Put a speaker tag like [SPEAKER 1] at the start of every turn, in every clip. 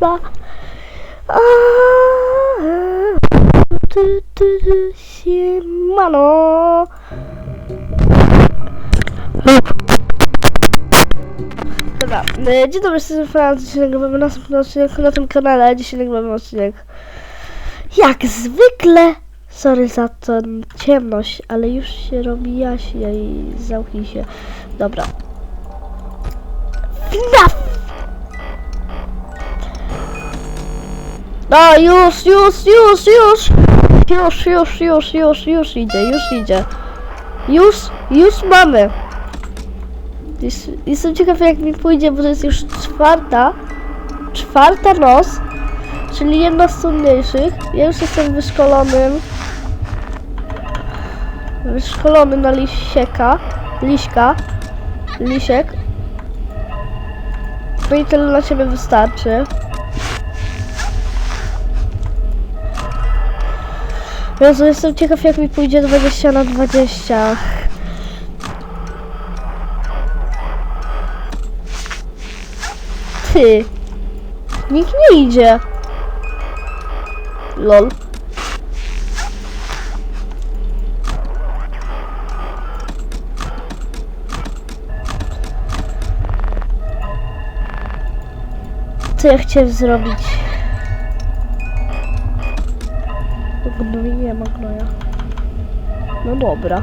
[SPEAKER 1] Blah. Ah, tu, tu, tu, siemano. Dobra, e, dzień dobry, jestem Franc, dzisiaj nagrywamy następny odcinek na tym kanale, dzisiaj nagrywamy odcinek jak zwykle. Sorry za tę ciemność, ale już się robi jaśnie i zamknij się. Dobra. FNAF! No już, już, już, już! Już, już, już, już, już idzie, już idzie. Już, już mamy. Jest- Jestem ciekaw jak mi pójdzie, bo to jest już czwarta. Czwarta noc. Czyli jedna z trudniejszych. Ja już jestem wyszkolonym. Wyszkolony na lisieka. Liśka. Lisiek. No i tyle na ciebie wystarczy. Jezu, jestem ciekaw jak mi pójdzie 20 na 20. Ty. Nikt nie idzie. Lol. Co ja chciałem zrobić? Gnój nie ma gnoja. No dobra.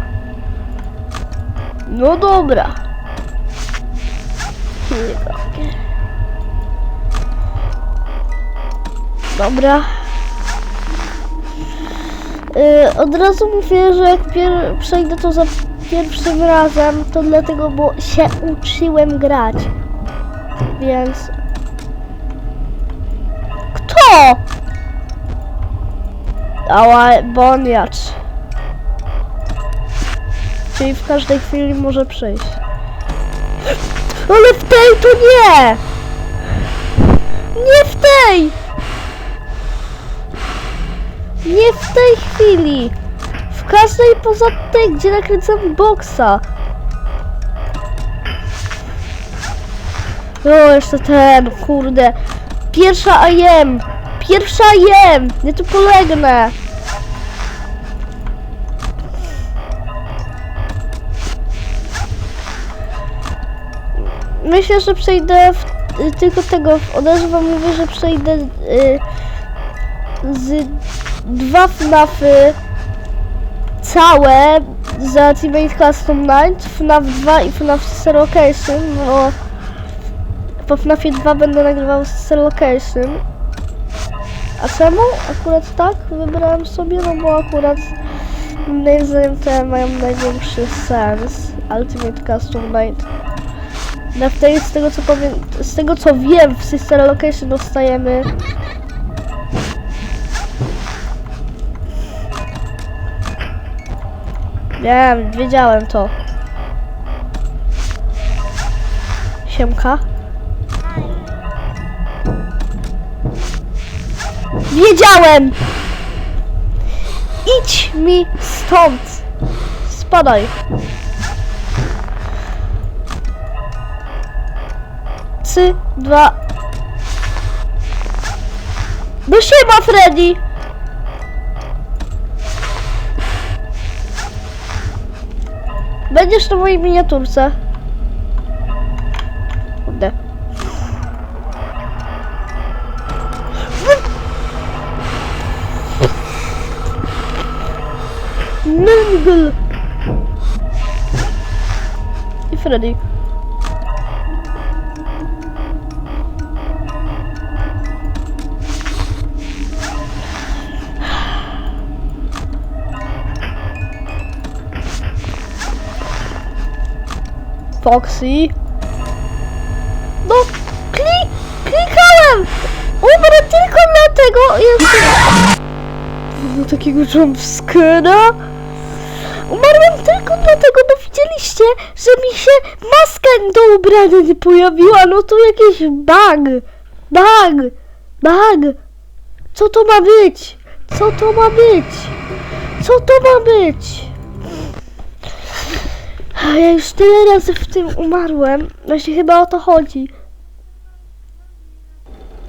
[SPEAKER 1] No dobra. Nie Dobra. Yy, od razu mówię, że jak przejdę to za pierwszym razem, to dlatego, bo się uczyłem grać. Więc... Kto? Ała, boniacz. Czyli w każdej chwili może przyjść. Ale w tej to nie! Nie w tej! Nie w tej chwili! W każdej poza tej, gdzie nakręcam boksa. O, jeszcze ten, kurde. Pierwsza IM! Pierwsza IM! Nie tu polegnę! Myślę, że przejdę w, tylko tego, od razu wam mówię, że przejdę y, z dwa FNAFy całe za Teammate Custom Night, FNAF 2 i FNAF Location, bo po FNAFie 2 będę nagrywał Sister Location. A czemu akurat tak wybrałem sobie? No bo akurat moim zdaniem te mają największy sens. Ultimate Custom Night. Na wtedy z tego co powiem, z tego co wiem w Sister Location dostajemy Wiem, wiedziałem to. Siemka. Wiedziałem! Idź mi stąd! Spadaj. Trzy, dwa... No siema, Freddy! Będziesz na mojej miniaturce. Kurde. Nungl. I Freddy. Foxy. No, klik, klikałem! Umrę tylko dlatego, jeszcze... Do takiego jumpscare'a? Umarłem tylko dlatego, no widzieliście, że mi się maska do ubrania nie pojawiła, no to jakiś bug. Bug. Bug. Co to ma być? Co to ma być? Co to ma być? Ja już tyle razy w tym umarłem. Właśnie chyba o to chodzi.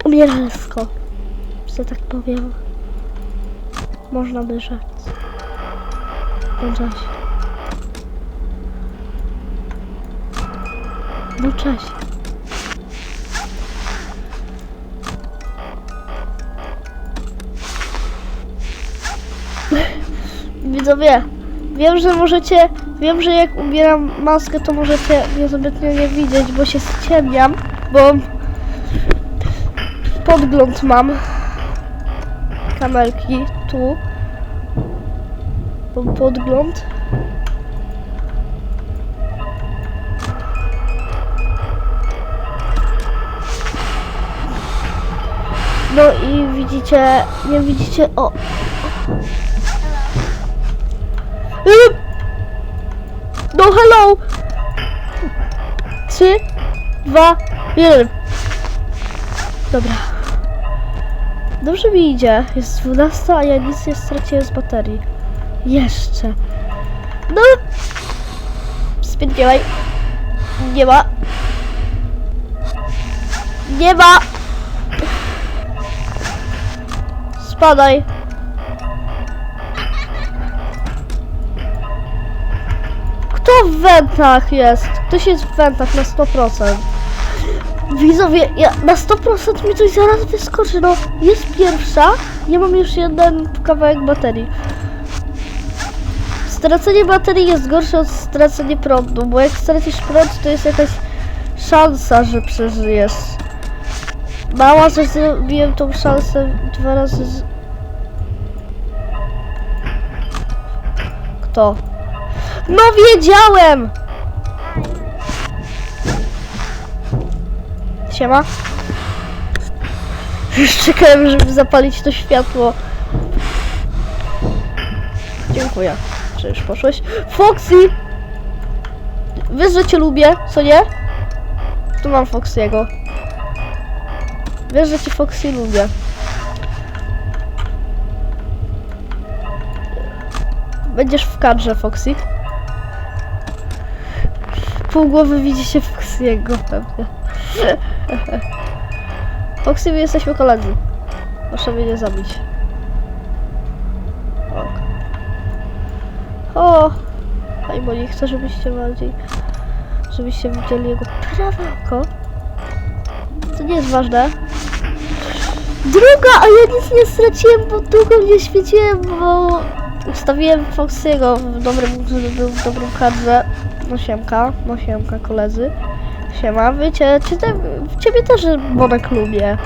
[SPEAKER 1] umieralsko, że tak powiem. Można by rzec. No cześć. No cześć. Widzowie, wiem, że możecie, wiem, że jak ubieram maskę, to możecie mnie zbytnio nie widzieć, bo się ściemniam, bo podgląd mam. Kamerki tu. Podgląd. No i widzicie, nie widzicie, o. No hello! Trzy, dwa, jeden. Dobra. Dobrze mi idzie. Jest 12, a ja nic nie straciłem z baterii. Jeszcze. No. Spiętniałaj. Nie ma. Nie ma. Spadaj. W wentach jest? Ktoś jest w wentach na 100%. Widzowie, ja na 100% mi coś zaraz wyskoczy, no jest pierwsza, ja mam już jeden kawałek baterii. Stracenie baterii jest gorsze od stracenia prądu, bo jak stracisz prąd, to jest jakaś szansa, że przeżyjesz. Mała, że zrobiłem tą szansę dwa razy z... Kto? No wiedziałem! Siema. Już czekałem, żeby zapalić to światło. Dziękuję, że już poszłeś. Foxy! Wiesz, że cię lubię, co nie? Tu mam Foxy'ego. Wiesz, że cię Foxy lubię. Będziesz w kadrze, Foxy. Pół głowy widzi się Foxy'ego pewnie. Foxy, my jesteśmy koledzy. Proszę mnie nie zabić. O! Hej, bo nie chcę, żebyście bardziej... Żebyście widzieli jego prawe oko. To nie jest ważne. Druga, a ja nic nie straciłem, bo drugą nie świeciłem, bo... Ustawiłem Foxy'ego w dobrym, w dobrym kadrze. No siemka, no siemka koledzy. Siema, wiecie, ciebie, ciebie też Bonek lubię.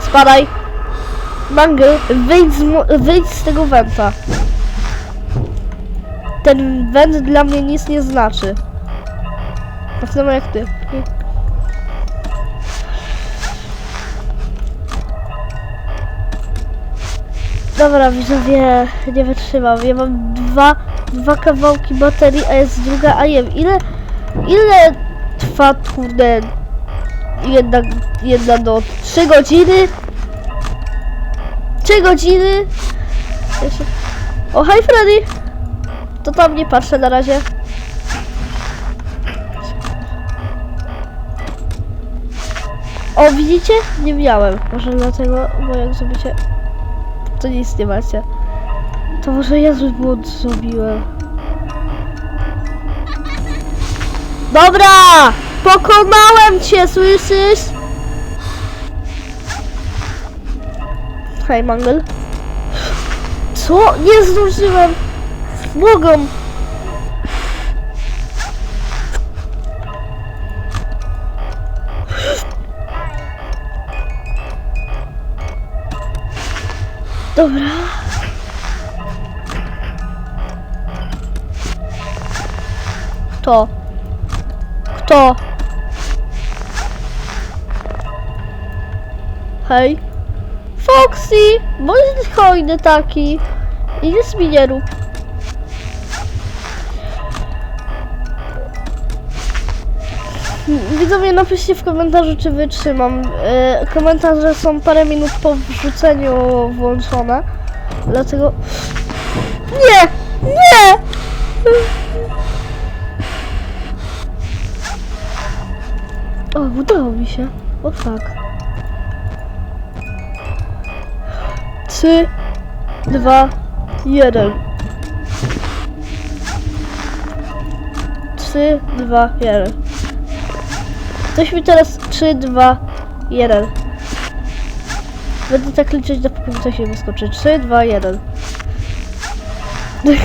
[SPEAKER 1] Spadaj. Mangle, wyjdź z, wyjdź z tego wenta. Ten went dla mnie nic nie znaczy. Tak samo jak ty. Dobra, widzowie, nie wytrzymam. Ja mam dwa, dwa kawałki baterii, a jest druga, a nie wiem, ile, ile trwa, kurde, jedna, jedna do trzy godziny? Trzy godziny? Jeszcze... O, hej Freddy! To tam nie patrzę na razie. O, widzicie? Nie miałem. Może dlatego, bo jak zrobicie, to nic nie macie. To może ja zły błąd zrobiłem. Dobra! Pokonałem cię, słyszysz? Hej, Mangel. Co? Nie zdążyłem! Błagam! Dobra. Kto? Kto? Hej. Foxy! Bądź hojny taki. I nie rób. Widzowie, napiszcie w komentarzu, czy wytrzymam. E, komentarze są parę minut po wrzuceniu włączone. Dlatego... Nie! Nie! O, udało mi się. O fuck. Trzy, dwa, jeden. Trzy, dwa, jeden. Ktoś mi teraz trzy, dwa, jeden. Będę tak liczyć, dopóki coś nie wyskoczy. Trzy, dwa, jeden.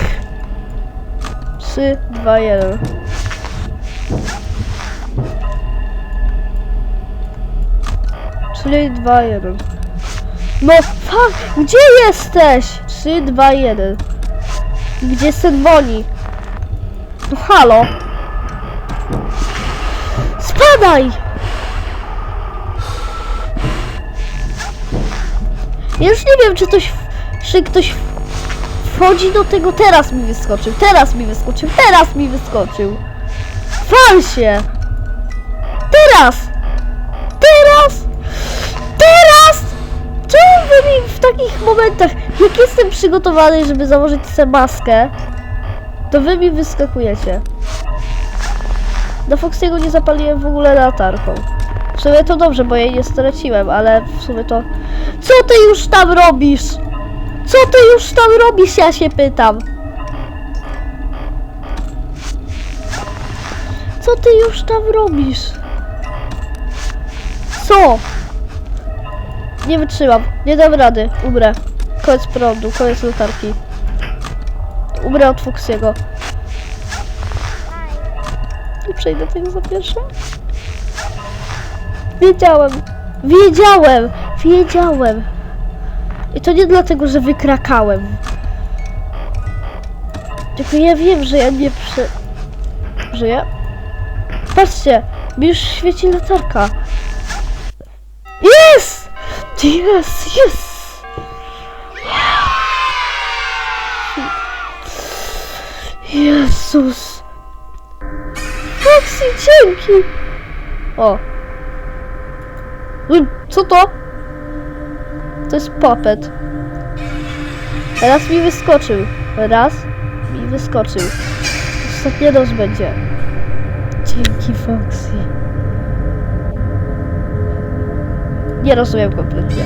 [SPEAKER 1] Trzy, dwa, jeden. Trzy, dwa, jeden. No fuck! Gdzie jesteś? Trzy, dwa, jeden. Gdzie jest ten Boni? No halo! Spadaj! Ja już nie wiem, czy ktoś, czy ktoś wchodzi do tego. Teraz mi wyskoczył, teraz mi wyskoczył, teraz mi wyskoczył. Fal się! Teraz! Teraz! Teraz! Czemu wy mi w takich momentach, jak jestem przygotowany, żeby założyć sobie maskę, to wy mi wyskakujecie. Do Foxiego nie zapaliłem w ogóle latarką. W sumie to dobrze, bo jej nie straciłem, ale w sumie to... Co ty już tam robisz? Co ty już tam robisz, ja się pytam. Co ty już tam robisz? Co? Nie wytrzymam, nie dam rady, umrę. Koniec prądu, koniec latarki. Umrę od Foxiego. Nie przejdę tego za pierwszym. Wiedziałem, wiedziałem, wiedziałem. I to nie dlatego, że wykrakałem. Tylko ja wiem, że ja nie prze... Żyję? Patrzcie, mi już świeci latarka. Jest! Jest, jest! Jezus! Foxy, dzięki! O. Co to? To jest puppet. Raz mi wyskoczył. Raz mi wyskoczył. Ostatnia noc będzie. Dzięki Foxy. Nie rozumiem kompletnie.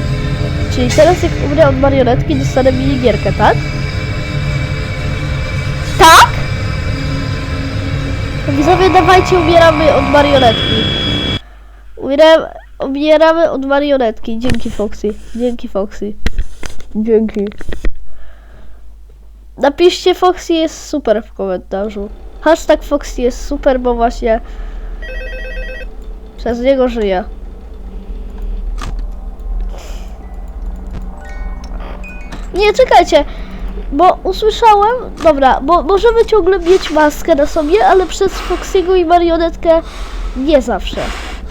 [SPEAKER 1] Czyli teraz jak umrę od marionetki dostanę minigierkę? Tak? Widzowie, dawajcie, umieramy od marionetki. Umieram, umieramy od marionetki. Dzięki Foxy. Dzięki Foxy. Dzięki. Napiszcie Foxy jest super w komentarzu. Hashtag Foxy jest super, bo właśnie przez niego żyję. Nie, czekajcie, bo usłyszałem, dobra, bo możemy ciągle mieć maskę na sobie, ale przez Foxiego i marionetkę nie zawsze.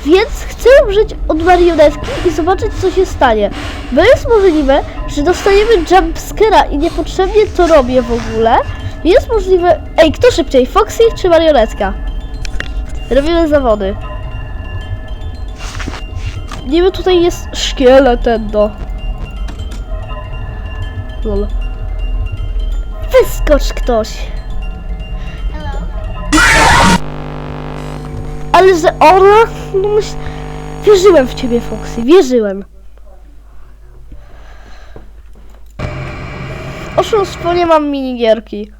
[SPEAKER 1] Więc chcę umrzeć od marionetki i zobaczyć co się stanie. Bo jest możliwe, że dostaniemy jumpscare'a i niepotrzebnie to robię w ogóle. Jest możliwe... Ej, kto szybciej, Foxy czy marionetka? Robimy zawody. Niby tutaj jest szkielet do. Lol. Wyskocz ktoś. Ale że ona? No myśl... Wierzyłem w ciebie, Foxy, wierzyłem. Oszustwo, nie mam minigierki.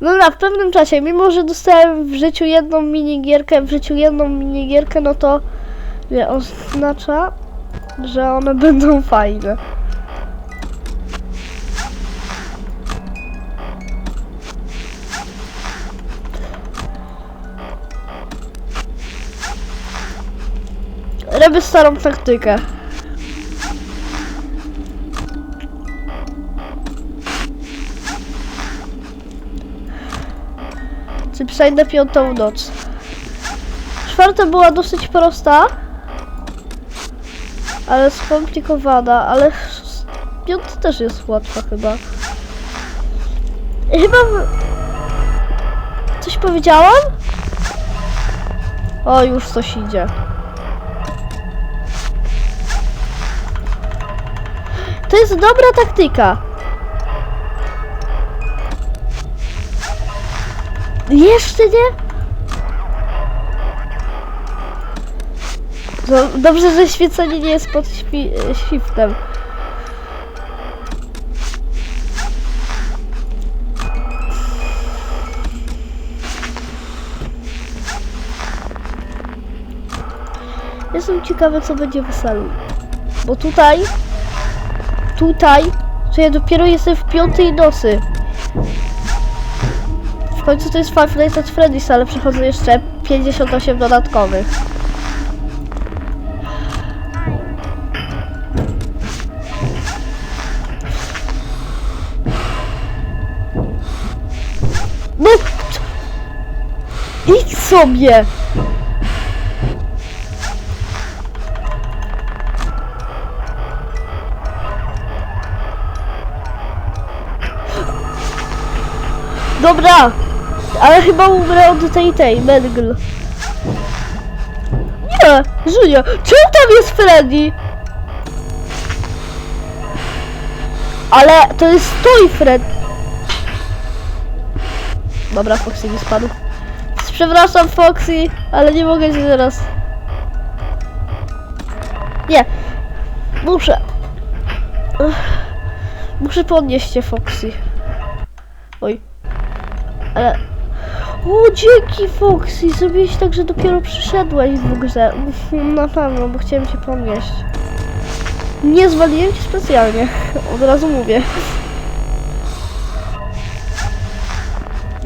[SPEAKER 1] No na pewnym czasie, mimo że dostałem w życiu jedną minigierkę, w życiu jedną minigierkę, no to nie oznacza, że one będą fajne. Robię starą taktykę. Czy przejdę piątą noc. Czwarta była dosyć prosta, ale skomplikowana, ale piąta też jest łatwa chyba. Chyba... Coś powiedziałam? O, już coś idzie. To jest dobra taktyka. Jeszcze nie? No, dobrze, że świecenie nie jest pod śpi shiftem. Jestem ciekawy, co będzie w sali. Bo tutaj, tutaj, że ja dopiero jestem w piątej nocy. W końcu to jest Five Nights at Freddy's, ale przychodzą jeszcze 58 dodatkowych. No! Idź sobie! Dobra! Ale chyba umrę od tej tej, Mengl. Nie! Żyję! Czemu tam jest Freddy? Ale to jest Toy Fred. Dobra, Foxy mi spadł. Przepraszam, Foxy, ale nie mogę się teraz. Nie. Muszę. Muszę podnieść cię, Foxy. Oj. Ale... O, dzięki Foxy! Zrobiłeś tak, że dopiero przyszedłeś w grze. Na pewno, bo chciałem cię podnieść. Nie zwaliłem cię specjalnie. Od razu mówię.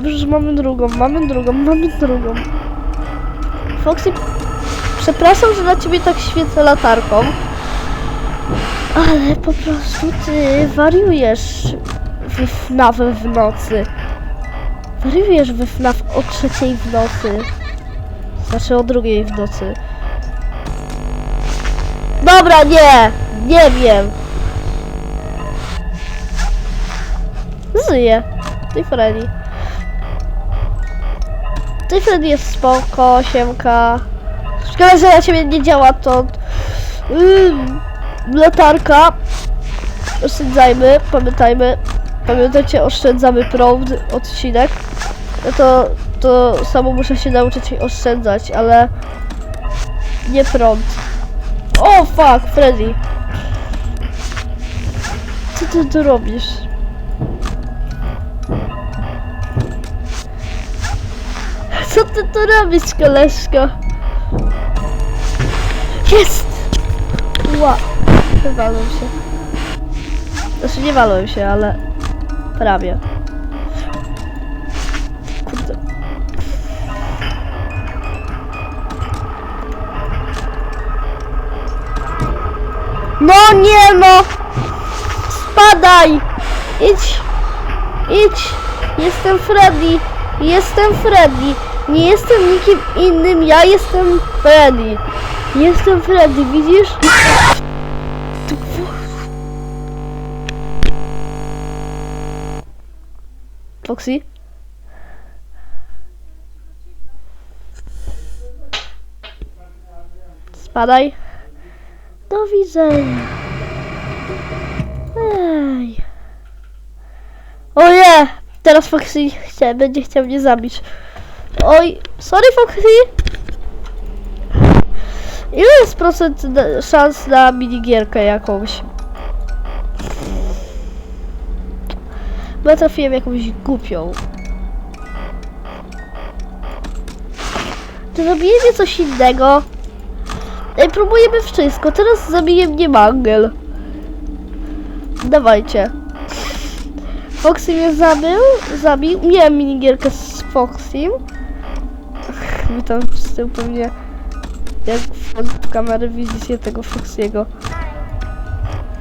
[SPEAKER 1] Już mamy drugą, mamy drugą, mamy drugą. Foxy, przepraszam, że na ciebie tak świecę latarką. Ale po prostu ty wariujesz w FNAF w nocy. Wariujesz w FNAF o trzeciej w nocy. Znaczy o drugiej w nocy. Dobra, nie! Nie wiem. Żyję. Ty Freddy. Ty Freddy jest spoko, siemka. Szkoda, że na ciebie nie działa to... Yy, latarka. Oszczędzajmy, pamiętajmy. Pamiętajcie, oszczędzamy prąd, odcinek. No to, to samo muszę się nauczyć oszczędzać, ale nie prąd. O fuck, Freddy. Co ty tu robisz? Co ty tu robisz, koleżko? Jest! Ła, wywalłem się. Znaczy nie walłem się, ale prawie. No nie no! Spadaj! Idź! Idź! Jestem Freddy! Jestem Freddy! Nie jestem nikim innym, ja jestem Freddy! Jestem Freddy, widzisz? Foxy? Spadaj. Do widzenia. Ej. O nie! Teraz Foxy chce, będzie chciał mnie zabić. Oj, sorry Foxy. Ile jest procent na- szans na minigierkę jakąś? Bo ja trafiłem jakąś głupią. To zabijemy coś innego. Ej, próbujemy wszystko. Teraz zabije mnie Mangel. Dawajcie. Foxy mnie zabił, zabił. Miałem minigierkę z Foxym. Wy tam z pewnie jak w kamery widzicie tego Foxiego.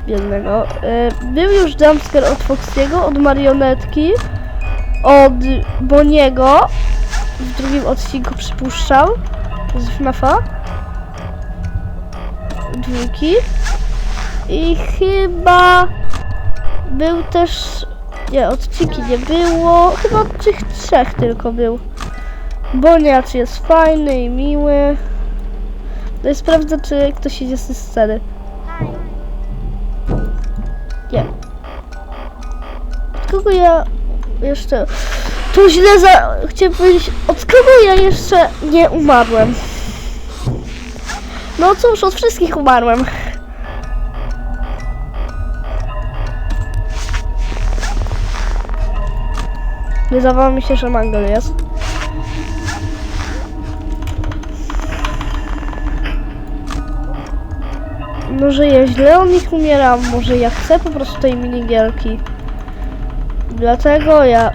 [SPEAKER 1] Biednego. E, Był już jumpscare od Foxiego, od marionetki, od Boniego. W drugim odcinku przypuszczam. Z FNAFa. Dwójki. I chyba był też... Nie, odcinki nie było. Chyba tych trzech tylko był. Boniacz jest fajny i miły. No i sprawdzę, czy ktoś idzie ze sceny. Nie. Od kogo ja jeszcze... To źle za... Chciałem powiedzieć, od kogo ja jeszcze nie umarłem. No cóż, od wszystkich umarłem. Wydawało mi się, że mango jest. Może ja źle od nich umieram, może ja chcę po prostu tej minigierki. Dlatego ja...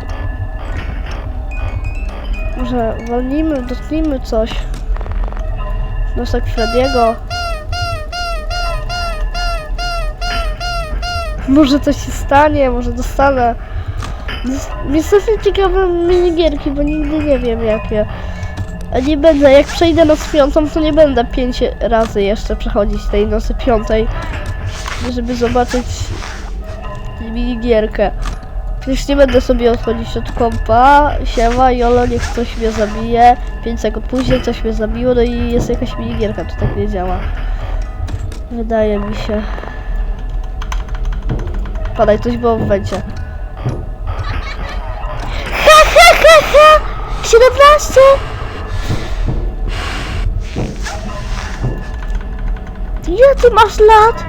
[SPEAKER 1] Może walnijmy, dotknijmy coś. Nosek Frediego. Może coś się stanie, może dostanę. Jest- Jesteśmy ciekawe minigierki, bo nigdy nie wiem jakie. A nie będę, jak przejdę noc piątą, to nie będę pięć razy jeszcze przechodzić tej nocy piątej, żeby zobaczyć minigierkę. Przecież nie będę sobie odchodzić od kompa, siema, jolo, niech coś mnie zabije, 5 sekund później coś mnie zabiło, no i jest jakaś minigierka, to tak nie działa. Wydaje mi się. Padaj, coś było w węcie. Ha, ha, ha, ha! 17! Ile ty masz lat?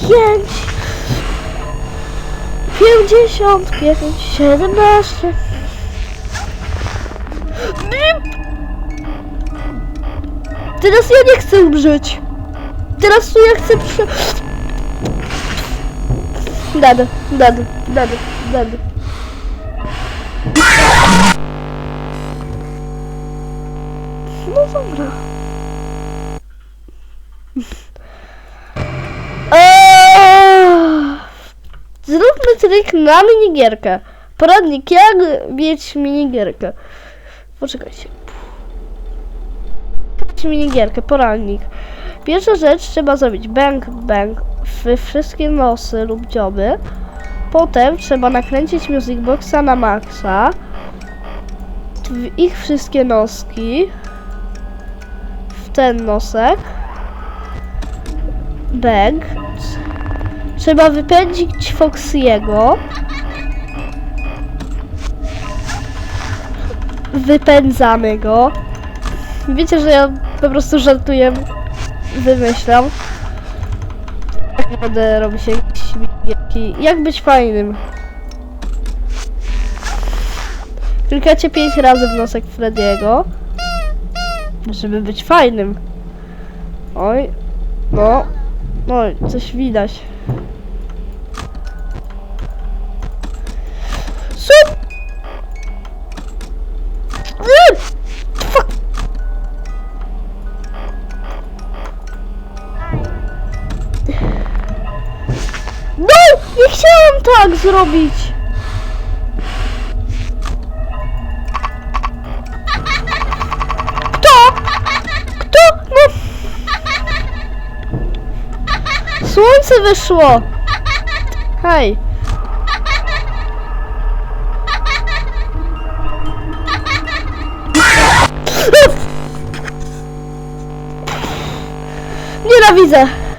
[SPEAKER 1] Pięć. Pięćdziesiąt pięć, siedemnaście. Teraz ja nie chcę umrzeć. Teraz tu ja chcę prze... Dady, dady, dady, dady. No dobra. Eee, Zróbmy trik na minigierkę. Poradnik, jak mieć minigierkę. Poczekajcie. Mieć minigierkę, poradnik. Pierwsza rzecz, trzeba zrobić bang, bang w wszystkie nosy lub dzioby. Potem trzeba nakręcić music boxa na maksa. W ich wszystkie noski. W ten nosek. Bang. Trzeba wypędzić Foxiego. Wypędzamy go. Wiecie, że ja po prostu żartuję. Wymyślam. Jak będę robić jakieś minigierki. Jak być fajnym? Klikacie 5 razy w nosek Frediego. Żeby być fajnym. Oj. No. No, coś widać. Zrobić! Kto? Kto? No! Słońce wyszło! Hej! Nienawidzę!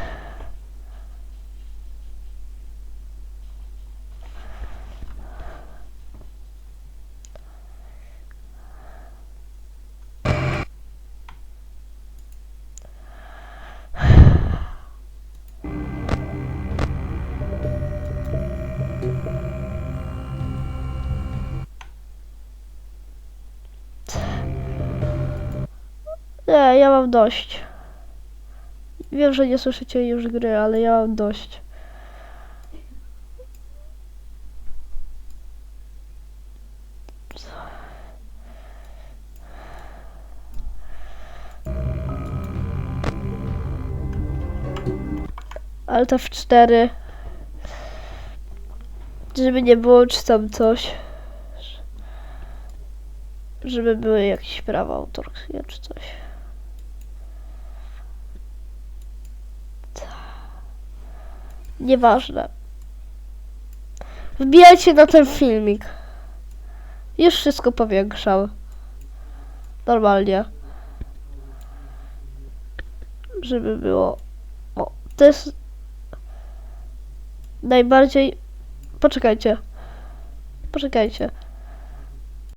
[SPEAKER 1] Ja mam dość. Wiem, że nie słyszycie już gry, ale ja mam dość. Alt F4 żeby nie było czy tam coś żeby były jakieś prawa autorskie czy coś Nieważne. Wbijajcie na ten filmik. Już wszystko powiększał. Normalnie. Żeby było. O, to jest. Najbardziej. Poczekajcie. Poczekajcie.